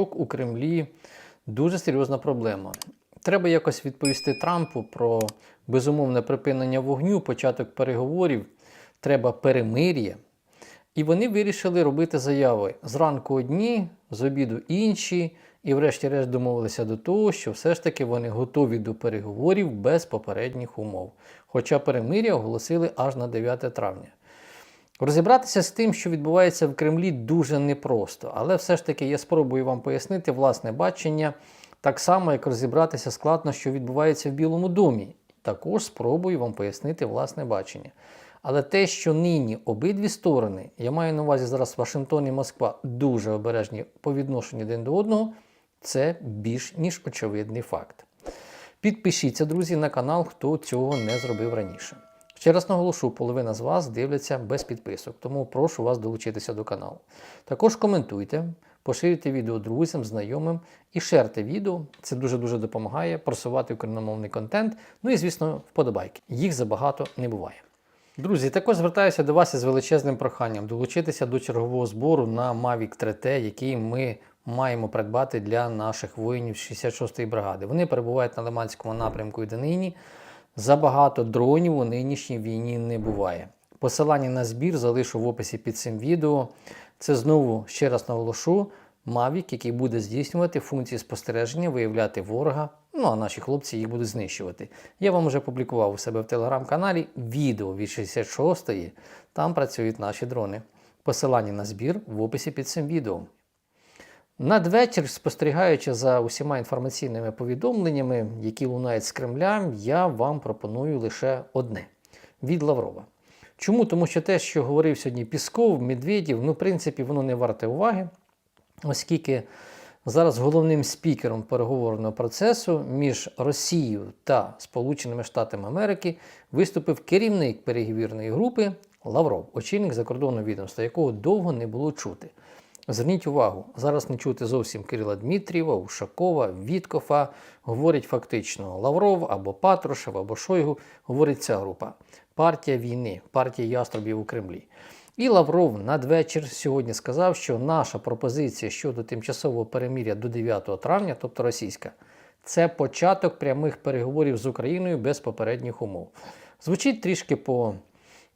У Кремлі дуже серйозна проблема. Треба якось відповісти Трампу про безумовне припинення вогню, початок переговорів, треба перемир'я. І вони вирішили робити заяви зранку одні, з обіду інші, і врешті-решт домовилися до того, що все ж таки вони готові до переговорів без попередніх умов. Хоча перемир'я оголосили аж на 9 травня. Розібратися з тим, що відбувається в Кремлі, дуже непросто, але все ж таки я спробую вам пояснити власне бачення, так само, як розібратися складно, що відбувається в Білому домі. Також спробую вам пояснити власне бачення. Але те, що нині обидві сторони, я маю на увазі зараз Вашингтон і Москва, дуже обережні по відношенню один до одного, це більш ніж очевидний факт. Підпишіться, друзі, на канал, хто цього не зробив раніше. Ще раз наголошу, половина з вас дивляться без підписок, тому прошу вас долучитися до каналу. Також коментуйте, поширюйте відео друзям, знайомим і шерте відео. Це дуже-дуже допомагає просувати україномовний контент. Ну і, звісно, вподобайки. Їх забагато не буває. Друзі, також звертаюся до вас із величезним проханням долучитися до чергового збору на Mavic 3T, який ми маємо придбати для наших воїнів 66-ї бригади. Вони перебувають на Лиманському напрямку і донині. Забагато дронів у нинішній війні не буває. Посилання на збір залишу в описі під цим відео. Це знову ще раз наголошу. Mavic, який буде здійснювати функції спостереження, виявляти ворога. Ну а наші хлопці їх будуть знищувати. Я вам вже публікував у себе в телеграм-каналі відео від 66-ї. Там працюють наші дрони. Посилання на збір в описі під цим відео. Надвечір, спостерігаючи за усіма інформаційними повідомленнями, які лунають з Кремля, я вам пропоную лише одне від Лаврова. Чому? Тому що те, що говорив сьогодні Пісков, Медведєв, ну, в принципі, воно не варте уваги, оскільки зараз головним спікером переговорного процесу між Росією та Сполученими Штатами Америки виступив керівник переговірної групи Лавров, очільник закордонного відомства, якого довго не було чути. Зверніть увагу, зараз не чути зовсім Кирила Дмитрієва, Ушакова, Віткофа. Говорить фактично Лавров або Патрушев, або Шойгу. Говорить ця група. Партія війни, партія яструбів у Кремлі. І Лавров надвечір сьогодні сказав, що наша пропозиція щодо тимчасового переміря до 9 травня, тобто російська, це початок прямих переговорів з Україною без попередніх умов. Звучить трішки по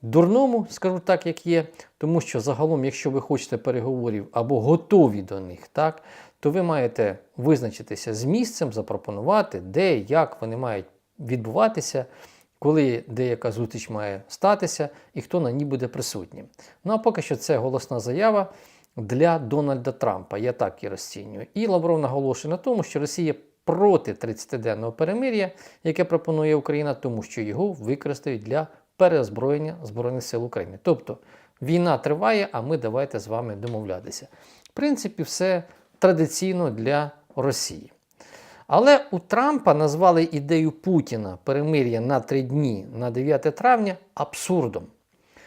дурному, скажу так, як є, тому що загалом, якщо ви хочете переговорів або готові до них, так, то ви маєте визначитися з місцем, запропонувати, де, як вони мають відбуватися, коли деяка зустріч має статися і хто на ній буде присутнім. Ну а поки що це голосна заява для Дональда Трампа. Я так і розцінюю. І Лавров наголошує на тому, що Росія проти 30-денного перемир'я, яке пропонує Україна, тому що його використають для переозброєння Збройних сил України. Тобто війна триває, а ми давайте з вами домовлятися. В принципі, все традиційно для Росії. Але у Трампа назвали ідею Путіна перемир'я на три дні на 9 травня абсурдом.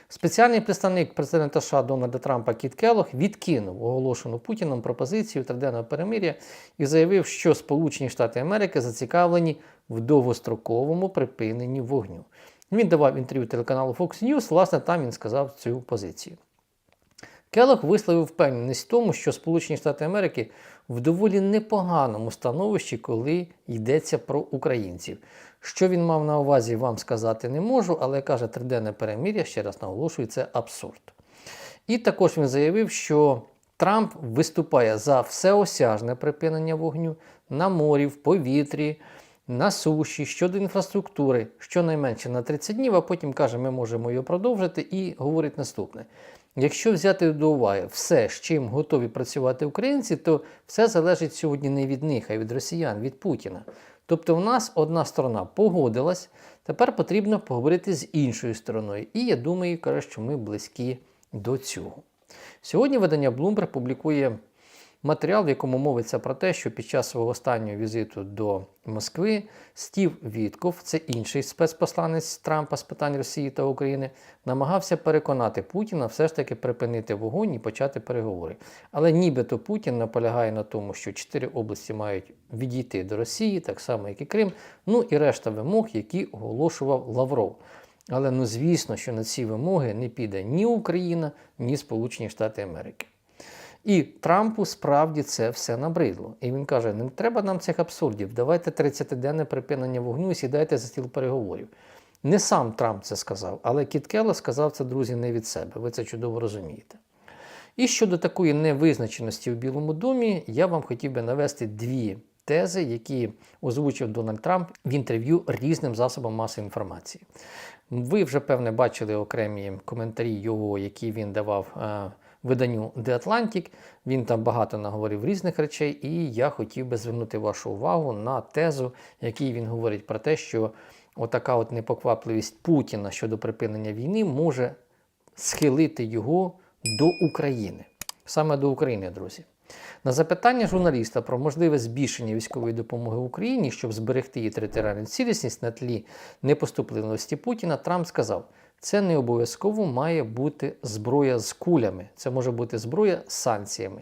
Спеціальний представник президента США Дональда Трампа Кіт Келох відкинув оголошену Путіном пропозицію триденного перемир'я і заявив, що Сполучені Штати Америки зацікавлені в довгостроковому припиненні вогню. Він давав інтерв'ю телеканалу Fox News, власне, там він сказав цю позицію. Келох висловив впевненість в тому, що Сполучені Штати Америки в доволі непоганому становищі, коли йдеться про українців. Що він мав на увазі, вам сказати не можу, але каже, триденне перемир'я, ще раз наголошую, це абсурд. І також він заявив, що Трамп виступає за всеосяжне припинення вогню на морі, в повітрі, на суші, щодо інфраструктури, щонайменше на 30 днів, а потім каже, ми можемо його продовжити, і говорить наступне. Якщо взяти до уваги все, з чим готові працювати українці, то все залежить сьогодні не від них, а від росіян, від Путіна. Тобто, в нас одна сторона погодилась, тепер потрібно поговорити з іншою стороною. І я думаю, каже, що ми близькі до цього. Сьогодні видання Bloomberg публікує матеріал, в якому мовиться про те, що під час свого останнього візиту до Москви Стів Вітков, це інший спецпосланець Трампа з питань Росії та України, намагався переконати Путіна все ж таки припинити вогонь і почати переговори. Але нібито Путін наполягає на тому, що чотири області мають відійти до Росії, так само як і Крим, ну і решта вимог, які оголошував Лавров. Але ну звісно, що на ці вимоги не піде ні Україна, ні Сполучені Штати Америки. І Трампу справді це все набридло. І він каже: не треба нам цих абсурдів, давайте 30-денне припинення вогню і сідайте за стіл переговорів. Не сам Трамп це сказав, але Кіт Келло сказав це, друзі, не від себе. Ви це чудово розумієте. І щодо такої невизначеності у Білому домі, я вам хотів би навести дві тези, які озвучив Дональд Трамп в інтерв'ю різним засобам масової інформації. Ви вже певне бачили окремі коментарі його, які він давав е, виданню The Atlantic. Він там багато наговорив різних речей, і я хотів би звернути вашу увагу на тезу, якій він говорить про те, що отака от непоквапливість Путіна щодо припинення війни може схилити його до України. Саме до України, друзі. На запитання журналіста про можливе збільшення військової допомоги Україні, щоб зберегти її територіальну цілісність на тлі непоступливості Путіна, Трамп сказав: це не обов'язково має бути зброя з кулями, це може бути зброя з санкціями,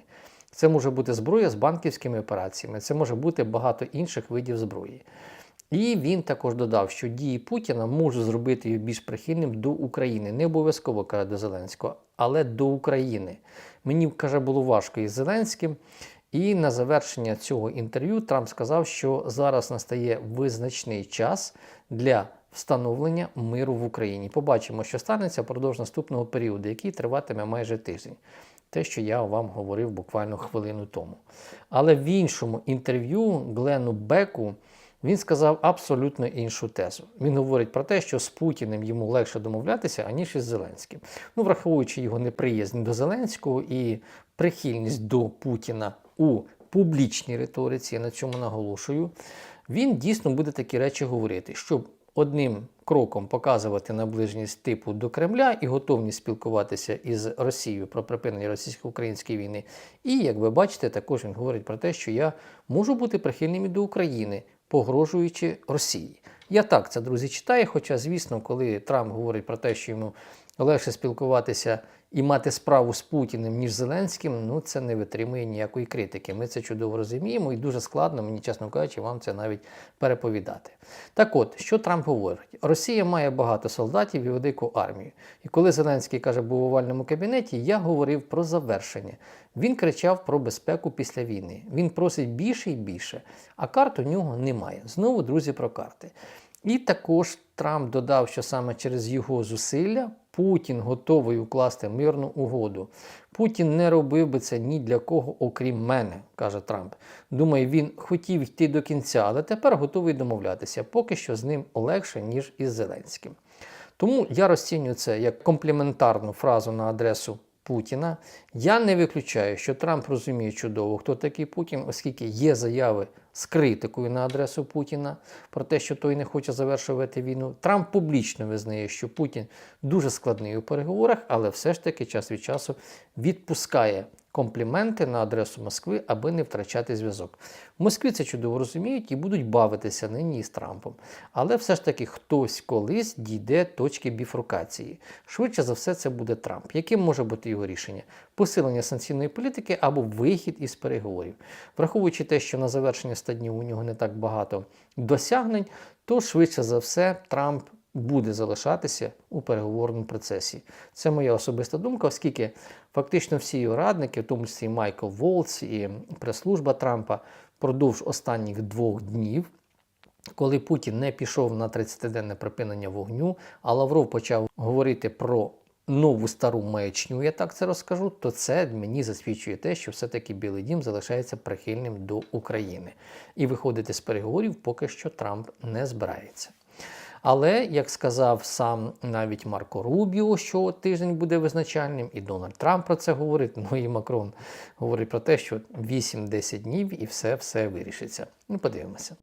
це може бути зброя з банківськими операціями, це може бути багато інших видів зброї. І він також додав, що дії Путіна можуть зробити його більш прихильним до України. Не обов'язково каже до Зеленського, але до України. Мені каже, було важко із Зеленським. І на завершення цього інтерв'ю Трамп сказав, що зараз настає визначний час для встановлення миру в Україні. Побачимо, що станеться впродовж наступного періоду, який триватиме майже тиждень. Те, що я вам говорив буквально хвилину тому. Але в іншому інтерв'ю Глену Беку. Він сказав абсолютно іншу тезу. Він говорить про те, що з Путіним йому легше домовлятися, аніж із Зеленським. Ну, враховуючи його неприязнь до Зеленського і прихильність до Путіна у публічній риториці, я на цьому наголошую, він дійсно буде такі речі говорити, щоб одним кроком показувати наближеність типу до Кремля і готовність спілкуватися із Росією про припинення російсько-української війни. І, як ви бачите, також він говорить про те, що я можу бути прихильним і до України погрожуючи Росії. Я так це, друзі, читаю. Хоча, звісно, коли Трамп говорить про те, що йому легше спілкуватися і мати справу з Путіним, ніж Зеленським, ну це не витримує ніякої критики. Ми це чудово розуміємо, і дуже складно, мені чесно кажучи, вам це навіть переповідати. Так от, що Трамп говорить? Росія має багато солдатів і велику армію. І коли Зеленський каже, був у овальному кабінеті, я говорив про завершення. Він кричав про безпеку після війни. Він просить більше і більше, а карт у нього немає. Знову, друзі, про карти. І також Трамп додав, що саме через його зусилля Путін готовий укласти мирну угоду. Путін не робив би це ні для кого, окрім мене, каже Трамп. Думаю, він хотів йти до кінця, але тепер готовий домовлятися. Поки що з ним легше, ніж із Зеленським. Тому я розцінюю це як компліментарну фразу на адресу Путіна. Я не виключаю, що Трамп розуміє чудово, хто такий Путін, оскільки є заяви з критикою на адресу Путіна про те, що той не хоче завершувати війну. Трамп публічно визнає, що Путін дуже складний у переговорах, але все ж таки час від часу відпускає компліменти на адресу Москви, аби не втрачати зв'язок. В Москві це чудово розуміють і будуть бавитися нині із Трампом. Але все ж таки хтось колись дійде точки біфрукації. Швидше за все, це буде Трамп. Яким може бути його рішення? Посилення санкційної політики або вихід із переговорів. Враховуючи те, що на завершення 100 днів у нього не так багато досягнень, то швидше за все Трамп буде залишатися у переговорному процесі. Це моя особиста думка, оскільки фактично всі його радники, в тому числі Майкл Волц і прес-служба Трампа, впродовж останніх двох днів. Коли Путін не пішов на 30-денне припинення вогню, а Лавров почав говорити про нову стару маячню, я так це розкажу, то це мені засвідчує те, що все-таки Білий Дім залишається прихильним до України. І виходити з переговорів поки що Трамп не збирається. Але, як сказав сам навіть Марко Рубіо, що тиждень буде визначальним, і Дональд Трамп про це говорить, ну і Макрон говорить про те, що 8-10 днів і все все вирішиться. Ну, подивимося.